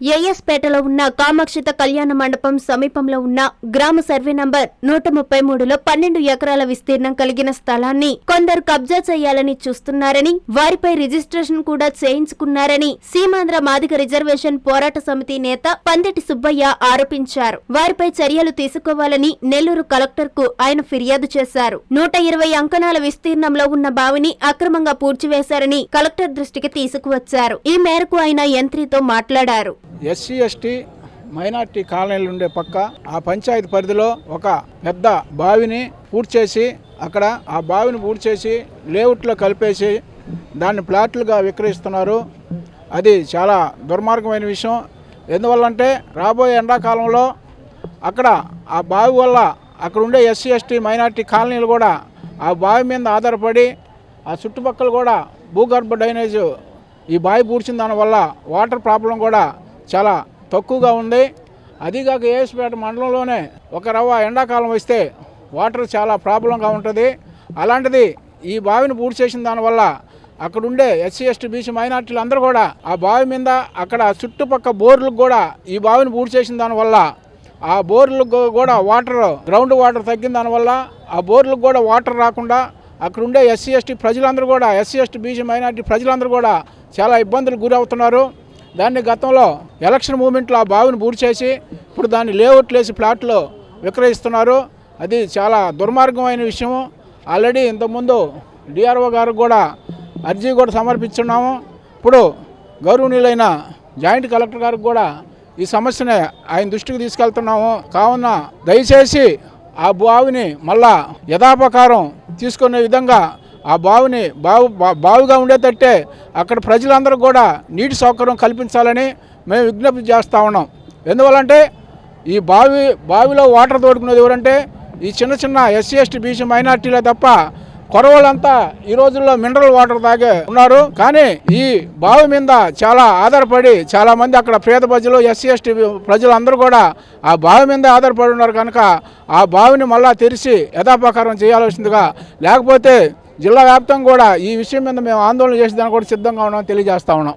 ఏఎస్పేటలో ఉన్న కామాక్షిత కళ్యాణ మండపం సమీపంలో ఉన్న గ్రామ సర్వే నంబర్ నూట ముప్పై మూడులో పన్నెండు ఎకరాల విస్తీర్ణం కలిగిన స్థలాన్ని కొందరు కబ్జా చేయాలని చూస్తున్నారని వారిపై రిజిస్ట్రేషన్ కూడా చేయించుకున్నారని సీమాంధ్ర మాదిక రిజర్వేషన్ పోరాట సమితి నేత పందిటి సుబ్బయ్య ఆరోపించారు. వారిపై చర్యలు తీసుకోవాలని నెల్లూరు కలెక్టర్కు ఆయన ఫిర్యాదు చేశారు. నూట ఇరవై అంకణాల విస్తీర్ణంలో ఉన్న బావిని అక్రమంగా పూడ్చివేశారని కలెక్టర్ దృష్టికి తీసుకువచ్చారు. ఈ మేరకు ఆయన యంత్రితో మాట్లాడారు. ఎస్సీ ఎస్టీ మైనార్టీ కాలనీలు ఉండే పక్క ఆ పంచాయతీ పరిధిలో ఒక పెద్ద బావిని పూర్తి చేసి అక్కడ ఆ బావిని పూర్తి చేసి లేఅవుట్లో కలిపేసి దాన్ని ప్లాట్లుగా విక్రయిస్తున్నారు. అది చాలా దుర్మార్గమైన విషయం. ఎందువల్లంటే రాబోయే ఎండాకాలంలో అక్కడ ఆ బావి వల్ల అక్కడ ఉండే ఎస్సీ ఎస్టీ మైనార్టీ కాలనీలు కూడా ఆ బావి మీద ఆధారపడి ఆ చుట్టుపక్కల కూడా భూగర్భ డ్రైనేజ్ ఈ బావి పూడ్చిన దానివల్ల వాటర్ ప్రాబ్లం కూడా చాలా తక్కువగా ఉంది. అదిగాక ఏఎస్పేట మండలంలోనే ఒక రవ్వ ఎండాకాలం వస్తే వాటర్ చాలా ప్రాబ్లంగా ఉంటుంది. అలాంటిది ఈ బావిని పూర్తి చేసిన దానివల్ల అక్కడుండే ఎస్సీ ఎస్టీ బీసీ మైనార్టీలు అందరూ కూడా ఆ బావి మీద అక్కడ చుట్టుపక్క బోర్లకు కూడా ఈ బావిని పూర్తి చేసిన దానివల్ల ఆ బోర్లకు కూడా వాటర్ గ్రౌండ్ వాటర్ తగ్గిన దానివల్ల ఆ బోర్లకు కూడా వాటర్ రాకుండా అక్కడ ఉండే ఎస్సీ ఎస్టీ ప్రజలందరూ కూడా ఎస్సీ ఎస్టీ బీసీ మైనార్టీ ప్రజలందరూ కూడా చాలా ఇబ్బందులకు గురవుతున్నారు. దాన్ని గతంలో ఎలక్షన్ మూమెంట్లో ఆ బావిని బూడి చేసి ఇప్పుడు దాన్ని లేఅవుట్లేసి ప్లాట్లు విక్రయిస్తున్నారు. అది చాలా దుర్మార్గమైన విషయము. ఆల్రెడీ ఇంతకుముందు డిఆర్ఓ గారికి కూడా అర్జీ కూడా సమర్పించున్నాము. ఇప్పుడు గౌరవనీయులైన జాయింట్ కలెక్టర్ గారికి కూడా ఈ సమస్యని ఆయన దృష్టికి తీసుకెళ్తున్నాము. కావున దయచేసి ఆ బావిని మళ్ళా యథాపకారం తీసుకునే విధంగా ఆ బావిని బావు బా- బావిగా ఉండేటట్టే అక్కడ ప్రజలందరూ కూడా నీటి సౌకర్యం కల్పించాలని మేము విజ్ఞప్తి చేస్తూ ఉన్నాం. ఎందువల్లంటే ఈ బావి బావిలో వాటర్ తోడుకునేది ఎవరంటే ఈ చిన్న చిన్న ఎస్సీ ఎస్టీ బీసీ మైనార్టీలే తప్ప కొరవాళ్ళంతా ఈ రోజుల్లో మినరల్ వాటర్ తాగే ఉన్నారు. కానీ ఈ బావి మీద చాలా ఆధారపడి చాలా మంది అక్కడ పేద ప్రజలు ఎస్సీ ఎస్టీ ప్రజలందరూ కూడా ఆ బావి మీద ఆధారపడి ఉన్నారు కనుక ఆ బావిని మళ్ళా తెరిచి యథాపకారం చేయాల్సిందిగా. లేకపోతే జిల్లా వ్యాప్తంగా కూడా ఈ విషయం మీద మేము ఆందోళన చేసేదానికి కూడా సిద్ధంగా ఉన్నాం తెలియజేస్తా ఉన్నాం.